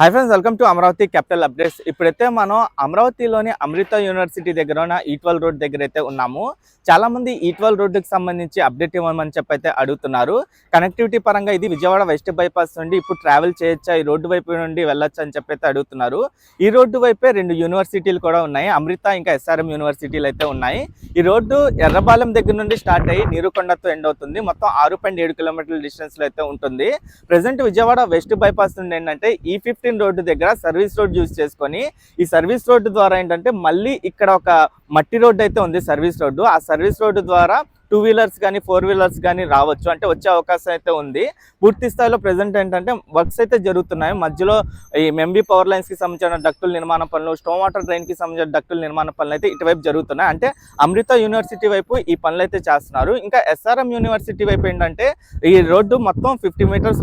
Hi friends welcome to Amaravati capital updates ఇప్పుడైతే మనం అమరావతిలోని అమృత యూనివర్సిటీ దగ్గర ఉన్న e ఈట్వల్ రోడ్ దగ్గర అయితే ఉన్నాము. చాలా మంది ఈట్వల్ e రోడ్డుకి సంబంధించి అప్డేట్ ఇవ్వమని చెప్పి అయితే అడుగుతున్నారు. కనెక్టివిటీ పరంగా ఇది విజయవాడ వెస్ట్ బైపాస్ నుండి ఇప్పుడు ట్రావెల్ చేయొచ్చా? ఈ రోడ్డు వైపు నుండి వెళ్ళొచ్చా అని చెప్పి అయితే అడుగుతున్నారు. ఈ రోడ్డు వైపే రెండు యూనివర్సిటీలు కూడా ఉన్నాయి. అమృత ఇంకా ఎస్ఆర్ఎం యూనివర్సిటీలు అయితే ఉన్నాయి. ఈ రోడ్డు ఎర్రబాలెం దగ్గర నుండి స్టార్ట్ అయ్యి నీరుకొండతో ఎండ్ అవుతుంది. మొత్తం ఆరు పాయింట్ ఏడు కిలోమీటర్ల డిస్టెన్స్లో అయితే ఉంటుంది. ప్రజెంట్ విజయవాడ వెస్ట్ బైపాస్ నుండి ఏంటంటే e ఈ ఫిఫ్టీ ఫిఫ్టీన్ రోడ్డు దగ్గర సర్వీస్ రోడ్ యూజ్ చేసుకొని ఈ సర్వీస్ రోడ్డు ద్వారా ఏంటంటే మళ్ళీ ఇక్కడ ఒక మట్టి రోడ్డు అయితే ఉంది సర్వీస్ రోడ్డు. ఆ సర్వీస్ రోడ్డు ద్వారా టూ వీలర్స్ కానీ ఫోర్ వీలర్స్ కానీ రావచ్చు. అంటే వచ్చే అవకాశం అయితే ఉంది. పూర్తి స్థాయిలో ప్రజెంట్ ఏంటంటే వర్క్స్ అయితే జరుగుతున్నాయి. మధ్యలో ఈ ఎంబీ పవర్ లైన్స్కి సంబంధించిన డక్టుల నిర్మాణ పనులు స్టోమ్ వాటర్ డ్రైన్కి సంబంధించిన డక్టుల నిర్మాణ పనులు అయితే ఇటువైపు జరుగుతున్నాయి. అంటే అమృత యూనివర్సిటీ వైపు ఈ పనులు అయితే చేస్తున్నారు. ఇంకా ఎస్ఆర్ఎం యూనివర్సిటీ వైపు ఏంటంటే ఈ రోడ్డు మొత్తం ఫిఫ్టీ మీటర్స్